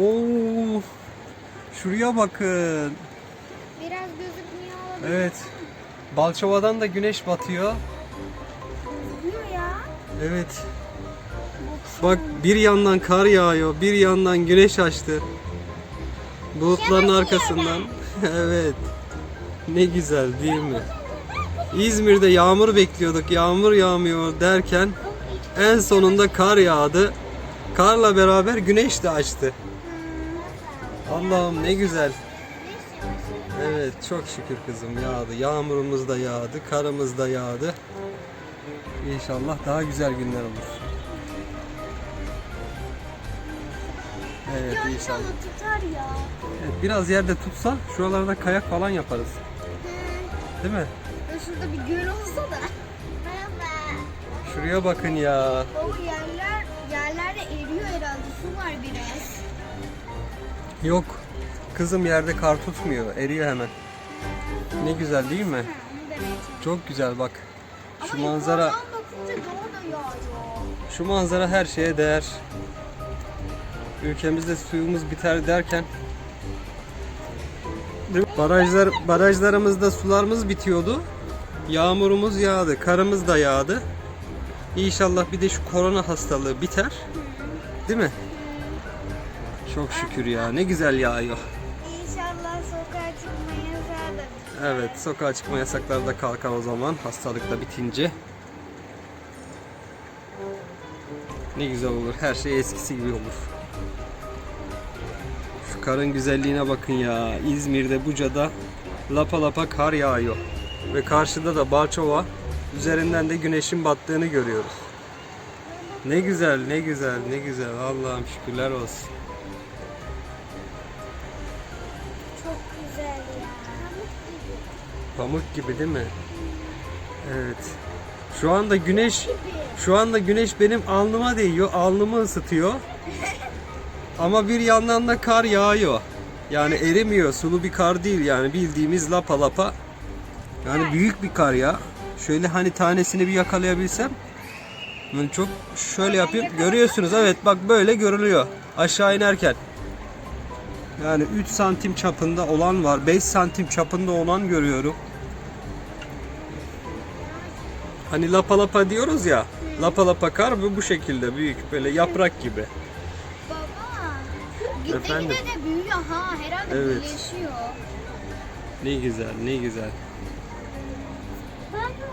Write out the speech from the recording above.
Oo. Şuraya bakın. Biraz gözükmüyor olabilir. Evet. Balçova'dan da güneş batıyor. Gözükmüyor ya. Evet. Bak bir yandan kar yağıyor, bir yandan güneş açtı. Bulutların arkasından. evet. Ne güzel değil mi? İzmir'de yağmur bekliyorduk. Yağmur yağmıyor derken en sonunda kar yağdı. Karla beraber güneş de açtı. Allah'ım ne güzel. Evet çok şükür kızım yağdı. Yağmurumuz da yağdı, karımız da yağdı. İnşallah daha güzel günler olur. Evet inşallah. Tutar ya. Evet, biraz yerde tutsa şuralarda kayak falan yaparız. Değil mi? Ya Şurada bir göl olsa da. Merhaba. Şuraya bakın ya. O yerler, yerlerde eriyor herhalde. Su var biraz. Yok. Kızım yerde kar tutmuyor. Eriyor hemen. Ne güzel değil mi? Çok güzel bak. Şu manzara şu manzara her şeye değer. Ülkemizde suyumuz biter derken barajlar barajlarımızda sularımız bitiyordu. Yağmurumuz yağdı, karımız da yağdı. İnşallah bir de şu korona hastalığı biter. Değil mi? Çok şükür ya. Ne güzel yağıyor. İnşallah sokağa çıkma yasağı da Evet, sokağa çıkma yasakları da kalkar o zaman hastalık da bitince. Ne güzel olur. Her şey eskisi gibi olur. Şu karın güzelliğine bakın ya. İzmir'de Buca'da lapa lapa kar yağıyor. Ve karşıda da Balçova üzerinden de güneşin battığını görüyoruz. Ne güzel, ne güzel, ne güzel. Allah'ım şükürler olsun. Çok güzel ya. Pamuk gibi değil mi? Evet. Şu anda güneş şu anda güneş benim alnıma değiyor. Alnımı ısıtıyor. Ama bir yandan da kar yağıyor. Yani erimiyor. Sulu bir kar değil yani bildiğimiz lapa lapa. Yani büyük bir kar ya. Şöyle hani tanesini bir yakalayabilsem. Yani çok şöyle yapayım. Görüyorsunuz evet bak böyle görülüyor. Aşağı inerken. Yani 3 santim çapında olan var. 5 santim çapında olan görüyorum. Hani lapa lapa diyoruz ya. Hı. Lapa lapa kar bu, bu şekilde büyük böyle yaprak gibi. Baba. Efendim? Gide de büyüyor ha. Herhalde evet. birleşiyor. Ne güzel ne güzel. Baba.